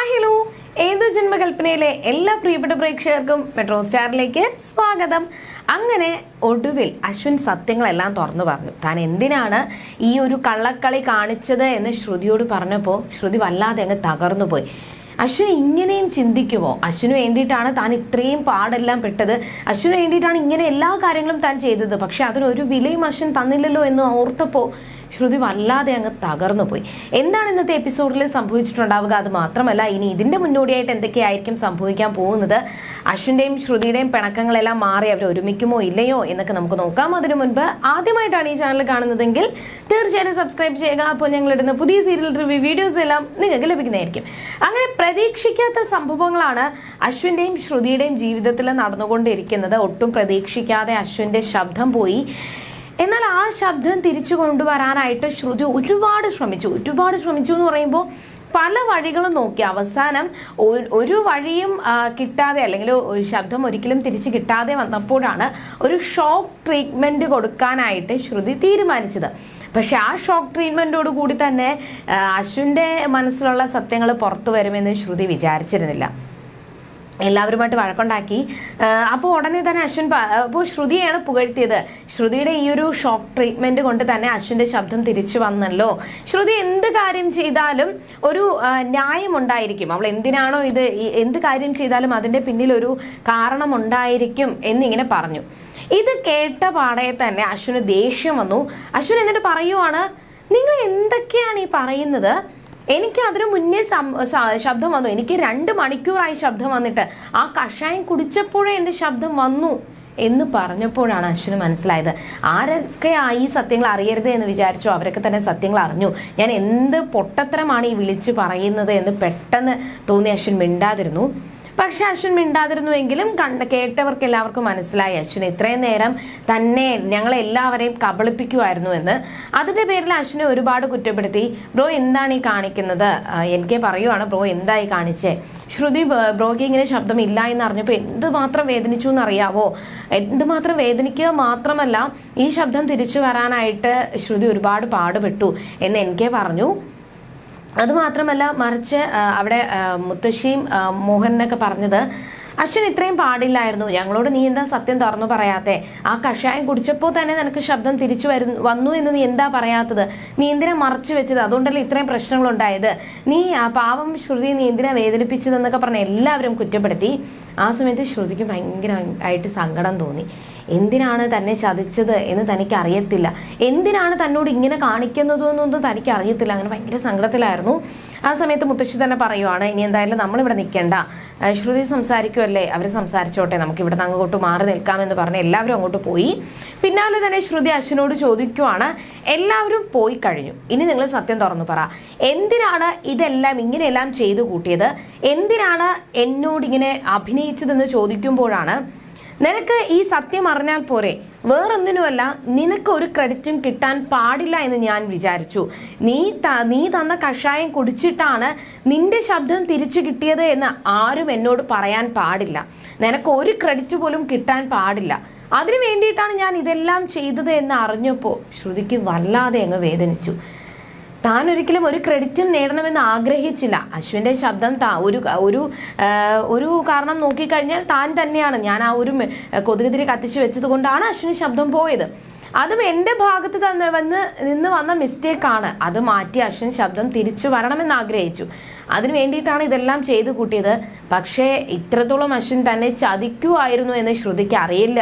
Hi hello. ഏത് ജന്മകൽപ്പനയിലെ എല്ലാ പ്രിയപ്പെട്ട പ്രേക്ഷകർക്കും മെട്രോ സ്റ്റാറിലേക്ക് സ്വാഗതം. അങ്ങനെ ഒടുവിൽ അശ്വിൻ സത്യങ്ങളെല്ലാം തുറന്നു പറഞ്ഞു. താൻ എന്തിനാണ് ഈ ഒരു കള്ളക്കളി കാണിച്ചത് എന്ന് ശ്രുതിയോട് പറഞ്ഞപ്പോൾ ശ്രുതി വല്ലാതെ അങ്ങ് തകർന്നു പോയി. അശ്വിൻ ഇങ്ങനെയും ചിന്തിക്കുമോ? അശ്വിന് വേണ്ടിയിട്ടാണ് താൻ ഇത്രയും പാടെല്ലാം പെട്ടത്. അശ്വിന് വേണ്ടിയിട്ടാണ് ഇങ്ങനെ എല്ലാ കാര്യങ്ങളും താൻ ചെയ്തത്. പക്ഷെ അതിനൊരു വിലയും അശ്വിൻ തന്നില്ലല്ലോ എന്ന് ഓർത്തപ്പോൾ ശ്രുതി വല്ലാതെ അങ്ങ് തകർന്നു പോയി. എന്താണ് ഇന്നത്തെ എപ്പിസോഡിൽ സംഭവിച്ചിട്ടുണ്ടാവുക? അത് മാത്രമല്ല ഇനി ഇതിന്റെ മുന്നോടിയായിട്ട് എന്തൊക്കെയായിരിക്കും സംഭവിക്കാൻ പോകുന്നത്? അശ്വിന്റെയും ശ്രുതിയുടെയും പിണക്കങ്ങളെല്ലാം മാറി അവർ ഒരുമിക്കുമോ ഇല്ലയോ എന്നൊക്കെ നമുക്ക് നോക്കാം. അതിനു മുൻപ് ആദ്യമായിട്ടാണ് ഈ ചാനൽ കാണുന്നതെങ്കിൽ തീർച്ചയായിട്ടും സബ്സ്ക്രൈബ് ചെയ്യുക. അപ്പോൾ ഞങ്ങൾ ഇടുന്ന പുതിയ സീരിയൽ റിവ്യൂ വീഡിയോസ് എല്ലാം നിങ്ങൾക്ക് ലഭിക്കുന്നതായിരിക്കും. അങ്ങനെ പ്രതീക്ഷിക്കാത്ത സംഭവങ്ങളാണ് അശ്വിന്റെയും ശ്രുതിയുടെയും ജീവിതത്തിൽ നടന്നുകൊണ്ടിരിക്കുന്നത്. ഒട്ടും പ്രതീക്ഷിക്കാതെ അശ്വിന്റെ ശബ്ദം പോയി. എന്നാൽ ആ ശബ്ദം തിരിച്ചു കൊണ്ടുവരാനായിട്ട് ശ്രുതി ഒരുപാട് ശ്രമിച്ചു. ഒരുപാട് ശ്രമിച്ചു എന്ന് പറയുമ്പോൾ പല വഴികളും നോക്കി. അവസാനം ഒരു- വഴിയും കിട്ടാതെ അല്ലെങ്കിൽ ഒരു ശബ്ദം ഒരിക്കലും തിരിച്ച് കിട്ടാതെ വന്നപ്പോഴാണ് ഒരു ഷോക്ക് ട്രീറ്റ്മെന്റ് കൊടുക്കാനായിട്ട് ശ്രുതി തീരുമാനിച്ചത്. പക്ഷെ ആ ഷോക്ക് ട്രീറ്റ്മെന്റോട് കൂടി തന്നെ അശ്വിന്റെ മനസ്സിലുള്ള സത്യങ്ങൾ പുറത്തു വരുമെന്ന് ശ്രുതി വിചാരിച്ചിരുന്നില്ല. എല്ലാവരുമായിട്ട് വഴക്കുണ്ടാക്കി. അപ്പോൾ ഉടനെ തന്നെ അശ്വിൻ അപ്പോൾ ശ്രുതിയാണ് പുകഴ്ത്തിയത്. ശ്രുതിയുടെ ഈ ഒരു ഷോക്ക് ട്രീറ്റ്മെന്റ് കൊണ്ട് തന്നെ അശ്വിന്റെ ശബ്ദം തിരിച്ചു വന്നല്ലോ. ശ്രുതി എന്ത് കാര്യം ചെയ്താലും ഒരു ന്യായം ന്യായമുണ്ടായിരിക്കും അവൾ എന്തിനാണോ ഇത് എന്ത് കാര്യം ചെയ്താലും അതിന്റെ പിന്നിൽ ഒരു കാരണം ഉണ്ടായിരിക്കും എന്നിങ്ങനെ പറഞ്ഞു. ഇത് കേട്ട പാടെ തന്നെ അശ്വിന് ദേഷ്യം വന്നു. അശ്വിൻ എന്നിട്ട് പറയുവാണ് നിങ്ങൾ എന്തൊക്കെയാണ് ഈ പറയുന്നത്? എനിക്ക് അതിനു മുന്നേ ശബ്ദം വന്നു. എനിക്ക് രണ്ട് മണിക്കൂറായി ശബ്ദം വന്നിട്ട്. ആ കഷായം കുടിച്ചപ്പോഴേ എന്റെ ശബ്ദം വന്നു എന്ന് പറഞ്ഞപ്പോഴാണ് അശ്വിന് മനസ്സിലായത്. ആരൊക്കെ ഈ സത്യങ്ങൾ അറിയരുത് എന്ന് വിചാരിച്ചോ? അവരൊക്കെ തന്നെ സത്യങ്ങൾ അറിഞ്ഞു. ഞാൻ എന്ത് പൊട്ടത്തരമാണ് ഈ വിളിച്ച് പറയുന്നത് എന്ന് പെട്ടെന്ന് തോന്നി അശ്വിൻ മിണ്ടാതിരുന്നു. പക്ഷെ അശ്വിൻ മിണ്ടാതിരുന്നുവെങ്കിലും കണ്ട കേട്ടവർക്ക് എല്ലാവർക്കും മനസ്സിലായി. അശ്വിൻ ഇത്രയും നേരം തന്നെ ഞങ്ങളെ എല്ലാവരെയും കബളിപ്പിക്കുമായിരുന്നു എന്ന്. അതിന്റെ പേരിൽ അശ്വിനെ ഒരുപാട് കുറ്റപ്പെടുത്തി. ബ്രോ എന്താണ് ഈ കാണിക്കുന്നത്? എനിക്ക് പറയുവാണ്. ബ്രോ എന്തായി കാണിച്ചേ? ശ്രുതി ബ്രോക്ക് ഇങ്ങനെ ശബ്ദം ഇല്ല എന്ന് അറിഞ്ഞപ്പോൾ എന്തുമാത്രം വേദനിച്ചു എന്നറിയാവോ? എന്തുമാത്രം വേദനിക്കുക മാത്രമല്ല ഈ ശബ്ദം തിരിച്ചു വരാനായിട്ട് ശ്രുതി ഒരുപാട് പാടുപെട്ടു എന്ന് എനിക്ക് പറഞ്ഞു. അത് മാത്രമല്ല മറിച്ച് അവിടെ മുത്തശ്ശിയും മോഹനൊക്കെ പറഞ്ഞത് അശ്വിൻ ഇത്രയും പാടില്ലായിരുന്നു. ഞങ്ങളോട് നീ എന്താ സത്യം തുറന്നു പറയാത്തെ? ആ കഷായം കുടിച്ചപ്പോൾ തന്നെ നിനക്ക് ശബ്ദം തിരിച്ചു വരുന്നു വന്നു എന്ന് നീ എന്താ പറയാത്തത്? നീ എന്തിനാ മറച്ചു വെച്ചത്? അതുകൊണ്ടല്ലേ ഇത്രയും പ്രശ്നങ്ങൾ ഉണ്ടായത് നീ ആ പാവം ശ്രുതി നീ എന്തിനാ വേദനിപ്പിച്ചതെന്നൊക്കെ പറഞ്ഞ് എല്ലാവരും കുറ്റപ്പെടുത്തി. ആ സമയത്ത് ശ്രുതിക്ക് ഭയങ്കരമായിട്ട് സങ്കടം തോന്നി. എന്തിനാണ് തന്നെ ചതിച്ചത് എന്ന് തനിക്ക് അറിയത്തില്ല എന്തിനാണ് തന്നോട് ഇങ്ങനെ കാണിക്കുന്നത് എന്നൊന്നും തനിക്ക് അറിയത്തില്ല അങ്ങനെ ഭയങ്കര സങ്കടത്തിലായിരുന്നു. ആ സമയത്ത് മുത്തശ്ശി തന്നെ പറയുവാണ് ഇനി എന്തായാലും നമ്മളിവിടെ നിൽക്കേണ്ട. ശ്രുതി സംസാരിക്കുമല്ലേ അവർ സംസാരിച്ചോട്ടെ. നമുക്ക് ഇവിടെ അങ്ങോട്ട് മാറി നിൽക്കാമെന്ന് പറഞ്ഞ് എല്ലാവരും അങ്ങോട്ട് പോയി. പിന്നാലെ തന്നെ ശ്രുതി അശ്വിനോട് ചോദിക്കുവാണ് എല്ലാവരും പോയി കഴിഞ്ഞു. ഇനി നിങ്ങൾ സത്യം തുറന്നു പറ. എന്തിനാണ് ഇതെല്ലാം ഇങ്ങനെയെല്ലാം ചെയ്തു കൂട്ടിയത്? എന്തിനാണ് എന്നോട് ഇങ്ങനെ അഭിനയിച്ചതെന്ന് ചോദിക്കുമ്പോഴാണ് നിനക്ക് ഈ സത്യം അറിഞ്ഞാൽ പോരെ. വേറൊന്നിനുമല്ല നിനക്ക് ഒരു ക്രെഡിറ്റും കിട്ടാൻ പാടില്ല എന്ന് ഞാൻ വിചാരിച്ചു. നീ നീ തന്ന കഷായം കുടിച്ചിട്ടാണ് നിന്റെ ശബ്ദം തിരിച്ചു കിട്ടിയത് എന്ന് ആരും എന്നോട് പറയാൻ പാടില്ല. നിനക്ക് ഒരു ക്രെഡിറ്റ് പോലും കിട്ടാൻ പാടില്ല. അതിനു വേണ്ടിയിട്ടാണ് ഞാൻ ഇതെല്ലാം ചെയ്തത് എന്ന് അറിഞ്ഞപ്പോൾ ശ്രുതിക്ക് വല്ലാതെ അങ്ങ് വേദനിച്ചു. താൻ ഒരിക്കലും ഒരു ക്രെഡിറ്റും നേടണമെന്ന് ആഗ്രഹിച്ചില്ല. അശ്വിന്റെ ശബ്ദം താ ഒരു ഒരു ഒരു കാരണം നോക്കിക്കഴിഞ്ഞാൽ താൻ തന്നെയാണ്. ഞാൻ ആ ഒരു കൊതുകുതിരി കത്തിച്ചു വെച്ചത് കൊണ്ടാണ് അശ്വിന് ശബ്ദം പോയത്. അതും എന്റെ ഭാഗത്ത് തന്നെ വന്ന് നിന്ന് വന്ന മിസ്റ്റേക്കാണ്. അത് മാറ്റി അശ്വിൻ ശബ്ദം തിരിച്ചു വരണമെന്ന് ആഗ്രഹിച്ചു. അതിനു വേണ്ടിയിട്ടാണ് ഇതെല്ലാം ചെയ്തു കൂട്ടിയത്. പക്ഷേ ഇത്രത്തോളം അശ്വിൻ തന്നെ ചതിക്കുമായിരുന്നു എന്ന് ശ്രുതിക്ക് അറിയില്ല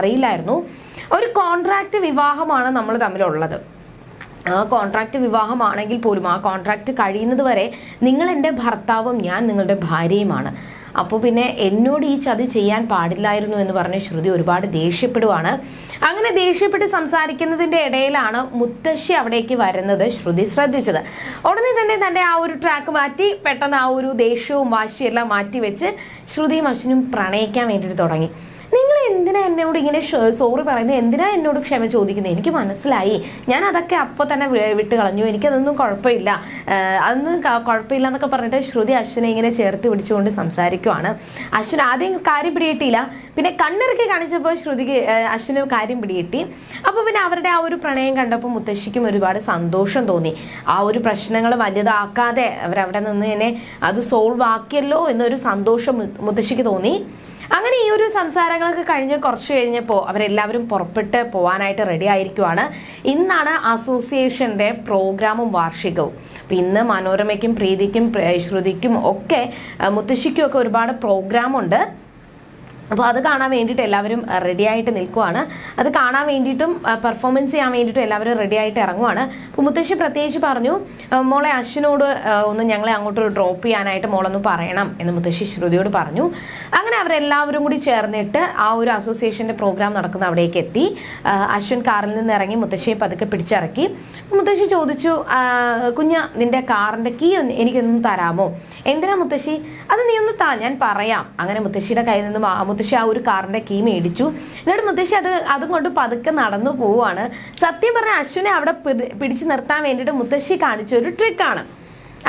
അറിയില്ലായിരുന്നു. ഒരു കോൺട്രാക്ട് വിവാഹമാണ് നമ്മൾ തമ്മിലുള്ളത്. ആ കോൺട്രാക്ട് വിവാഹമാണെങ്കിൽ പോലും ആ കോൺട്രാക്ട് കഴിയുന്നത് വരെ നിങ്ങൾ എന്റെ ഭർത്താവും ഞാൻ നിങ്ങളുടെ ഭാര്യയുമാണ്. അപ്പോൾ പിന്നെ എന്നോട് ഈ ചതി ചെയ്യാൻ പാടില്ലായിരുന്നു എന്ന് പറഞ്ഞ് ശ്രുതി ഒരുപാട് ദേഷ്യപ്പെടുവാണ്. അങ്ങനെ ദേഷ്യപ്പെട്ട് സംസാരിക്കുന്നതിന്റെ ഇടയിലാണ് മുത്തശ്ശി അവിടേക്ക് വരുന്നത് ശ്രുതി ശ്രദ്ധിച്ചത്. ഉടനെ തന്നെ തന്റെ ആ ഒരു ട്രാക്ക് മാറ്റി പെട്ടെന്ന് ആ ഒരു ദേഷ്യവും വാശിയെല്ലാം മാറ്റി വെച്ച് ശ്രുതിയും അശ്വിനും പ്രണയിക്കാൻ വേണ്ടിയിട്ട് തുടങ്ങി. എന്തിനാ എന്നോട് ഇങ്ങനെ സോറി പറയുന്നത്? എന്തിനാ എന്നോട് ക്ഷമ ചോദിക്കുന്നത്? എനിക്ക് മനസ്സിലായി. ഞാൻ അതൊക്കെ അപ്പൊ തന്നെ വിട്ട് കളഞ്ഞു. എനിക്കതൊന്നും കുഴപ്പമില്ല. അതൊന്നും കുഴപ്പമില്ല എന്നൊക്കെ പറഞ്ഞിട്ട് ശ്രുതി അശ്വിനെ ഇങ്ങനെ ചേർത്ത് പിടിച്ചുകൊണ്ട് സംസാരിക്കുവാണ്. അശ്വിൻ ആദ്യം കാര്യം പിടികിട്ടിയില്ല. പിന്നെ കണ്ണിറക്കി കാണിച്ചപ്പോൾ ശ്രുതിക്ക് അശ്വിന് കാര്യം പിടികിട്ടി. അപ്പോൾ പിന്നെ അവരുടെ ആ ഒരു പ്രണയം കണ്ടപ്പോൾ മുത്തശ്ശിക്കും ഒരുപാട് സന്തോഷം തോന്നി. ആ ഒരു പ്രശ്നങ്ങൾ വലുതാക്കാതെ അവരവിടെ നിന്ന് തന്നെ അത് സോൾവ് ആക്കിയല്ലോ എന്നൊരു സന്തോഷം മുത്തശ്ശിക്ക് തോന്നി. അങ്ങനെ ഈ ഒരു സംസാരങ്ങളൊക്കെ കഴിഞ്ഞ് കുറച്ച് കഴിഞ്ഞപ്പോൾ അവരെല്ലാവരും പുറപ്പെട്ട് പോകാനായിട്ട് റെഡി ആയിരിക്കുവാണ്. ഇന്നാണ് അസോസിയേഷന്റെ പ്രോഗ്രാമും വാർഷികവും. അപ്പം ഇന്ന് മനോരമയ്ക്കും പ്രീതിക്കും ശ്രുതിക്കും ഒക്കെ മുത്തശ്ശിക്കും ഒക്കെ ഒരുപാട് പ്രോഗ്രാമുണ്ട്. അപ്പോൾ അത് കാണാൻ വേണ്ടിയിട്ട് എല്ലാവരും റെഡി ആയിട്ട് നിൽക്കുവാണ്. അത് കാണാൻ വേണ്ടിയിട്ടും പെർഫോമൻസ് ചെയ്യാൻ വേണ്ടിയിട്ടും എല്ലാവരും റെഡി ആയിട്ട് ഇറങ്ങുവാണ്. അപ്പോൾ മുത്തശ്ശി പ്രത്യേകിച്ച് പറഞ്ഞു മോളെ അശ്വിനോട് ഒന്ന് ഞങ്ങളെ അങ്ങോട്ട് ഡ്രോപ്പ് ചെയ്യാനായിട്ട് മോളൊന്ന് പറയണം എന്ന് മുത്തശ്ശി ശ്രുതിയോട് പറഞ്ഞു. അങ്ങനെ അവരെല്ലാവരും കൂടി ചേർന്നിട്ട് ആ ഒരു അസോസിയേഷന്റെ പ്രോഗ്രാം നടക്കുന്ന അവിടേക്ക് എത്തി. അശ്വിൻ കാറിൽ നിന്ന് ഇറങ്ങി മുത്തശ്ശിയെ പതുക്കെ പിടിച്ചിറക്കി. മുത്തശ്ശി ചോദിച്ചു കുഞ്ഞ നിന്റെ കാറിന്റെ കീ ഒന്ന് എനിക്കൊന്ന് തരാമോ? എന്തിനാ മുത്തശ്ശി? അത് നീ ഒന്ന് താ ഞാൻ പറയാം. അങ്ങനെ മുത്തശ്ശിയുടെ കയ്യിൽ നിന്ന് മുത്തശ്ശി ആ ഒരു കാറിന്റെ കീ മേടിച്ചു. എന്നിട്ട് മുത്തശ്ശി അത് അതും കൊണ്ട് പതുക്കെ നടന്നു പോവാണ് സത്യം പറഞ്ഞ അശ്വിനെ അവിടെ പിടിച്ചു നിർത്താൻ വേണ്ടിയിട്ട് മുത്തശ്ശി കാണിച്ച ഒരു ട്രിക്കാണ്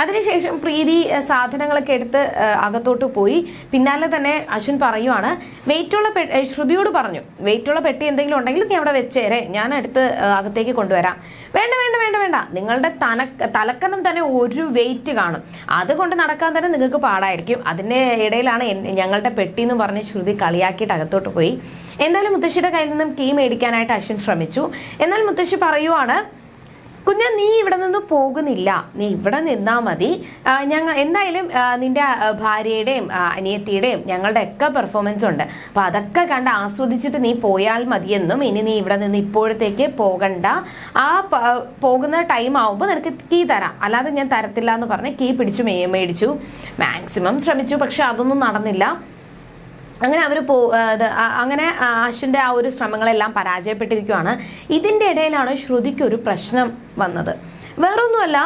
അതിനുശേഷം പ്രീതി സാധനങ്ങളൊക്കെ എടുത്ത് അകത്തോട്ട് പോയി. പിന്നാലെ തന്നെ അശ്വിൻ പറയുവാണ് വെയിറ്റുള്ള ശ്രുതിയോട് പറഞ്ഞു. വെയിറ്റുള്ള പെട്ടി എന്തെങ്കിലും ഉണ്ടെങ്കിൽ നീ അവിടെ വെച്ചേരെ. ഞാൻ അടുത്ത് അകത്തേക്ക് കൊണ്ടുവരാം. വേണ്ട വേണ്ട വേണ്ട വേണ്ട. നിങ്ങളുടെ തന തലക്കനം തന്നെ ഒരു വെയിറ്റ് കാണും. അതുകൊണ്ട് നടക്കാൻ തന്നെ നിങ്ങൾക്ക് പാടായിരിക്കും. അതിന്റെ ഇടയിലാണ് ഞങ്ങളുടെ പെട്ടി എന്ന് പറഞ്ഞ് ശ്രുതി കളിയാക്കിയിട്ട് അകത്തോട്ട് പോയി. എന്തായാലും മുത്തശ്ശിയുടെ കയ്യിൽ നിന്നും കീ മേടിക്കാനായിട്ട് അശ്വിൻ ശ്രമിച്ചു. എന്നാൽ മുത്തശ്ശി പറയുവാണ് കുഞ്ഞ നീ ഇവിടെ നിന്ന് പോകുന്നില്ല. നീ ഇവിടെ നിന്നാ മതി. ഞങ്ങൾ എന്തായാലും നിന്റെ ഭാര്യയുടെയും അനിയത്തിയുടെയും ഞങ്ങളുടെ ഒക്കെ പെർഫോമൻസ് ഉണ്ട്. അപ്പൊ അതൊക്കെ കണ്ട് ആസ്വദിച്ചിട്ട് നീ പോയാൽ മതിയെന്നും ഇനി നീ ഇവിടെ നിന്ന് ഇപ്പോഴത്തേക്ക് പോകണ്ട. ആ പോകുന്ന ടൈം ആവുമ്പോൾ നിനക്ക് കീ തരാം. അല്ലാതെ ഞാൻ തരത്തില്ല എന്ന് പറഞ്ഞ് കീ പിടിച്ചു മേടിച്ചു. മാക്സിമം ശ്രമിച്ചു. പക്ഷെ അതൊന്നും നടന്നില്ല. അങ്ങനെ അവർ പോ അങ്ങനെ അശ്വിന്റെ ആ ഒരു ശ്രമങ്ങളെല്ലാം പരാജയപ്പെട്ടിരിക്കുകയാണ് ഇതിന്റെ ഇടയിലാണ് ശ്രുതിക്ക് ഒരു പ്രശ്നം വന്നത്. വേറൊന്നുമല്ല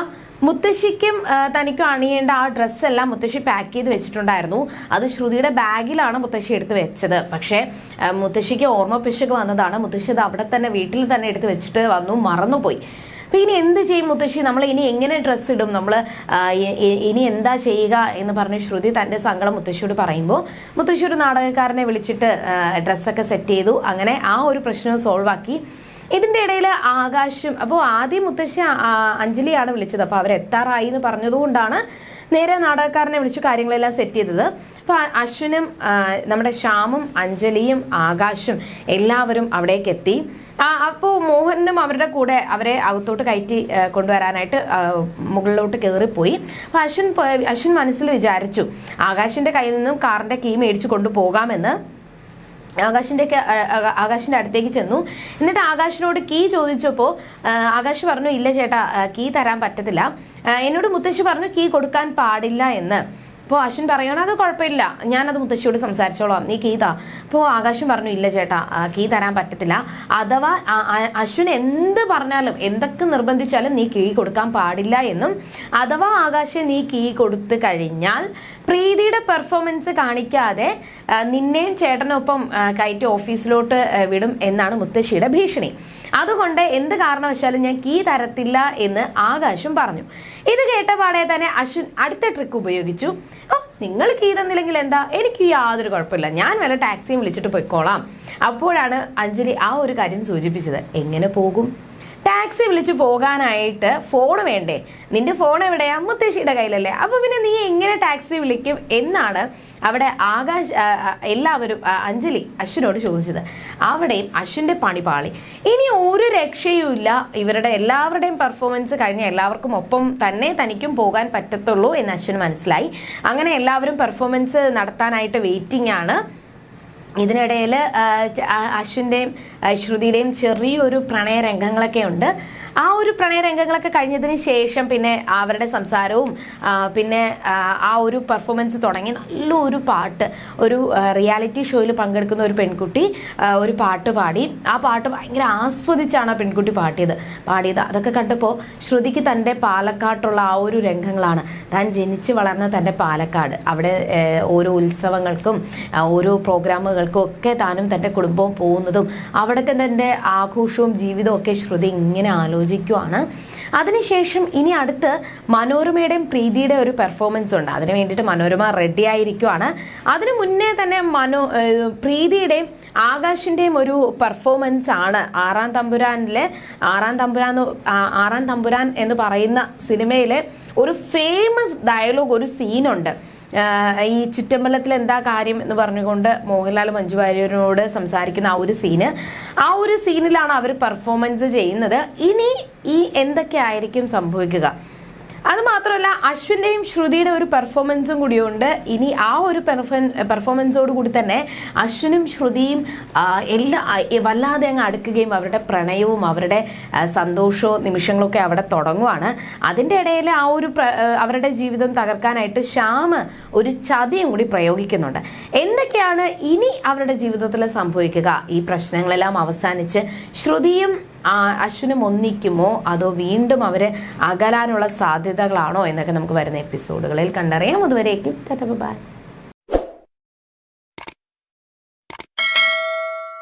മുത്തശ്ശിക്കും തനിക്ക് അണിയേണ്ട ആ ഡ്രസ്സെല്ലാം മുത്തശ്ശി പാക്ക് ചെയ്ത് വെച്ചിട്ടുണ്ടായിരുന്നു. അത് ശ്രുതിയുടെ ബാഗിലാണ് മുത്തശ്ശി എടുത്ത് വെച്ചത്. പക്ഷേ മുത്തശ്ശിക്ക് ഓർമ്മ പിശക് വന്നതാണ്. മുത്തശ്ശി അത് അവിടെ തന്നെ വീട്ടിൽ തന്നെ എടുത്ത് വെച്ചിട്ട് വന്നു മറന്നുപോയി. അപ്പൊ ഇനി എന്ത് ചെയ്യും മുത്തശ്ശി? നമ്മൾ ഇനി എങ്ങനെ ഡ്രസ്സ് ഇടും? നമ്മൾ ഇനി എന്താ ചെയ്യുക എന്ന് പറഞ്ഞ് ശ്രുതി തന്റെ സങ്കടം മുത്തശ്ശിയോട് പറയുമ്പോൾ മുത്തശ്ശി ഒരു നാടകക്കാരനെ വിളിച്ചിട്ട് ഡ്രസ്സൊക്കെ സെറ്റ് ചെയ്തു. അങ്ങനെ ആ ഒരു പ്രശ്നം സോൾവ് ആക്കി. ഇതിന്റെ ഇടയിൽ ആകാശം അപ്പോൾ ആദ്യം മുത്തശ്ശി അഞ്ജലിയാണ് വിളിച്ചത്. അപ്പോൾ അവരെത്താറായി എന്ന് പറഞ്ഞതുകൊണ്ടാണ് നേരെ നാടകക്കാരനെ വിളിച്ച് കാര്യങ്ങളെല്ലാം സെറ്റ് ചെയ്തത്. അപ്പോൾ അശ്വിനും നമ്മുടെ ശ്യാമും അഞ്ജലിയും ആകാശും എല്ലാവരും അവിടേക്ക് എത്തി. അപ്പോൾ മോഹനും അവരുടെ കൂടെ അവരെ അകത്തോട്ട് കയറ്റി കൊണ്ടുവരാനായിട്ട് മുകളിലോട്ട് കയറിപ്പോയി അപ്പോൾ അശ്വിൻ അശ്വിൻ മനസ്സിൽ വിചാരിച്ചു ആകാശിന്റെ കയ്യിൽ നിന്നും കാറിന്റെ കീ മേടിച്ചു കൊണ്ടുപോകാമെന്ന്. ആകാശിന്റെ ആകാശിന്റെ അടുത്തേക്ക് ചെന്നു. എന്നിട്ട് ആകാശിനോട് കീ ചോദിച്ചപ്പോൾ ആകാശ് പറഞ്ഞു ഇല്ല ചേട്ടാ കീ തരാൻ പറ്റത്തില്ല. എന്നോട് മുത്തശ്ശി പറഞ്ഞു കീ കൊടുക്കാൻ പാടില്ല എന്ന്. അപ്പോൾ അശ്വിൻ പറയണം അത് കുഴപ്പമില്ല. ഞാനത് മുത്തശ്ശിയോട് സംസാരിച്ചോളാം. നീ കീ താ. അപ്പോൾ ആകാശം പറഞ്ഞു ഇല്ല ചേട്ടാ കീ തരാൻ പറ്റത്തില്ല. അഥവാ അശ്വിൻ എന്ത് പറഞ്ഞാലും എന്തൊക്കെ നിർബന്ധിച്ചാലും നീ കീ കൊടുക്കാൻ പാടില്ല എന്നും അഥവാ ആകാശം നീ കീ കൊടുത്തു കഴിഞ്ഞാൽ പ്രീതിയുടെ പെർഫോമൻസ് കാണിക്കാതെ നിന്നെയും ചേട്ടനൊപ്പം കയറ്റി ഓഫീസിലോട്ട് വിടും എന്നാണ് മുത്തശ്ശിയുടെ ഭീഷണി. അതുകൊണ്ട് എന്ത് കാരണവശാലും ഞാൻ കീ തരത്തില്ല എന്ന് ആകാശം പറഞ്ഞു. ഇത് കേട്ട പാടെ തന്നെ അശ്വിൻ അടുത്ത ട്രിക്ക് ഉപയോഗിച്ചു. ഓ നിങ്ങൾ കീ തന്നില്ലെങ്കിൽ എന്താ? എനിക്ക് യാതൊരു കുഴപ്പമില്ല. ഞാൻ വല്ല ടാക്സിയും വിളിച്ചിട്ട് പോയിക്കോളാം. അപ്പോഴാണ് അഞ്ജലി ആ ഒരു കാര്യം സൂചിപ്പിച്ചത്. എങ്ങനെ പോകും? ടാക്സി വിളിച്ച് പോകാനായിട്ട് ഫോൺ വേണ്ടേ? നിന്റെ ഫോൺ എവിടെയാ? മുത്തശ്ശിയുടെ കയ്യിലല്ലേ. അപ്പൊ പിന്നെ നീ എങ്ങനെ ടാക്സി വിളിക്കും എന്നാണ് അവിടെ ആകാശ് എല്ലാവരും അഞ്ജലി അശ്വിനോട് ചോദിച്ചത്. അവിടെയും അശ്വിന്റെ പണി പാളി. ഇനി ഒരു രക്ഷയുമില്ല ഇവരുടെ എല്ലാവരുടെയും പെർഫോമൻസ് കഴിഞ്ഞ എല്ലാവർക്കും ഒപ്പം തന്നെ തനിക്കും പോകാൻ പറ്റത്തുള്ളൂ എന്ന് അശ്വിന് മനസ്സിലായി. അങ്ങനെ എല്ലാവരും പെർഫോമൻസ് നടത്താനായിട്ട് വെയിറ്റിംഗ് ആണ്. ഇതിനിടയിൽ അശ്വിന്റെയും ശ്രുതിയുടെയും ചെറിയൊരു പ്രണയ രംഗങ്ങളൊക്കെ ഉണ്ട് ആ ഒരു പ്രണയ രംഗങ്ങളൊക്കെ കഴിഞ്ഞതിന് ശേഷം പിന്നെ അവരുടെ സംസാരവും പിന്നെ ആ, ഒരു പെർഫോമൻസ് തുടങ്ങി. നല്ലൊരു പാട്ട് ഒരു റിയാലിറ്റി ഷോയിൽ പങ്കെടുക്കുന്ന ഒരു പെൺകുട്ടി ഒരു പാട്ട് പാടി. ആ പാട്ട് ഭയങ്കര ആസ്വദിച്ചാണ് ആ പെൺകുട്ടി പാടിയത്. പാടിയത്. അതൊക്കെ കണ്ടപ്പോൾ ശ്രുതിക്ക് തന്റെ പാലക്കാട്ടുള്ള ആ ഒരു രംഗങ്ങളാണ്. താൻ ജനിച്ചു വളർന്ന തന്റെ പാലക്കാട്. അവിടെ ഓരോ ഉത്സവങ്ങൾക്കും ഓരോ പ്രോഗ്രാമുകൾക്കും ഒക്കെ താനും തന്റെ കുടുംബവും പോകുന്നതും അവിടുത്തെ തന്റെ ആഘോഷവും ജീവിതവും ഒക്കെ ശ്രുതി ഇങ്ങനെ ആലോചിക്കുവാണ്. അതിനുശേഷം ഇനി അടുത്ത് മനോരമയുടെയും പ്രീതിയുടെ ഒരു പെർഫോമൻസ് ഉണ്ട്. അതിന് വേണ്ടിയിട്ട് മനോരമ റെഡി ആയിരിക്കുവാണ്. അതിനു മുന്നേ തന്നെ മനോ പ്രീതിയുടെയും ആകാശിന്റെയും ഒരു പെർഫോമൻസ് ആണ്. ആറാം തമ്പുരാനിലെ ആറാം തമ്പുരാൻ ആറാം തമ്പുരാൻ എന്ന് പറയുന്ന സിനിമയിലെ ഒരു ഫേമസ് ഡയലോഗ് ഒരു സീനുണ്ട് ഈ ചുറ്റമ്പലത്തിൽ എന്താ കാര്യം എന്ന് പറഞ്ഞുകൊണ്ട് മോഹൻലാൽ മഞ്ജു വാര്യരോട് സംസാരിക്കുന്ന ആ ഒരു സീന്. ആ ഒരു സീനിലാണ് അവർ പെർഫോമൻസ് ചെയ്യുന്നത്. ഇനി ഈ എന്തൊക്കെ ആയിരിക്കും സംഭവിക്കുക? അത് മാത്രമല്ല അശ്വിന്റെയും ശ്രുതിയുടെ ഒരു പെർഫോമൻസും കൂടിയുണ്ട്. ഇനി ആ ഒരു പെർഫോമൻസോട് കൂടി തന്നെ അശ്വിനും ശ്രുതിയും എല്ലാ വല്ലാതെ അങ്ങ് അടുക്കുകയും അവരുടെ പ്രണയവും അവരുടെ സന്തോഷവും നിമിഷങ്ങളൊക്കെ അവിടെ തുടങ്ങുവാണ്. അതിന്റെ ഇടയിൽ ആ ഒരു അവരുടെ ജീവിതം തകർക്കാനായിട്ട് ശ്യാമ് ഒരു ചതിയും കൂടി പ്രയോഗിക്കുന്നുണ്ട്. എന്തൊക്കെയാണ് ഇനി അവരുടെ ജീവിതത്തിൽ സംഭവിക്കുക? ഈ പ്രശ്നങ്ങളെല്ലാം അവസാനിച്ച് ശ്രുതിയും അശ്വിനും ഒന്നിക്കുമോ? അതോ വീണ്ടും അവരെ അകലാനുള്ള സാധ്യതകളാണോ? എന്നൊക്കെ നമുക്ക് വരുന്ന എപ്പിസോഡുകളിൽ കണ്ടറിയാം. അതുവരേക്കും ബൈ.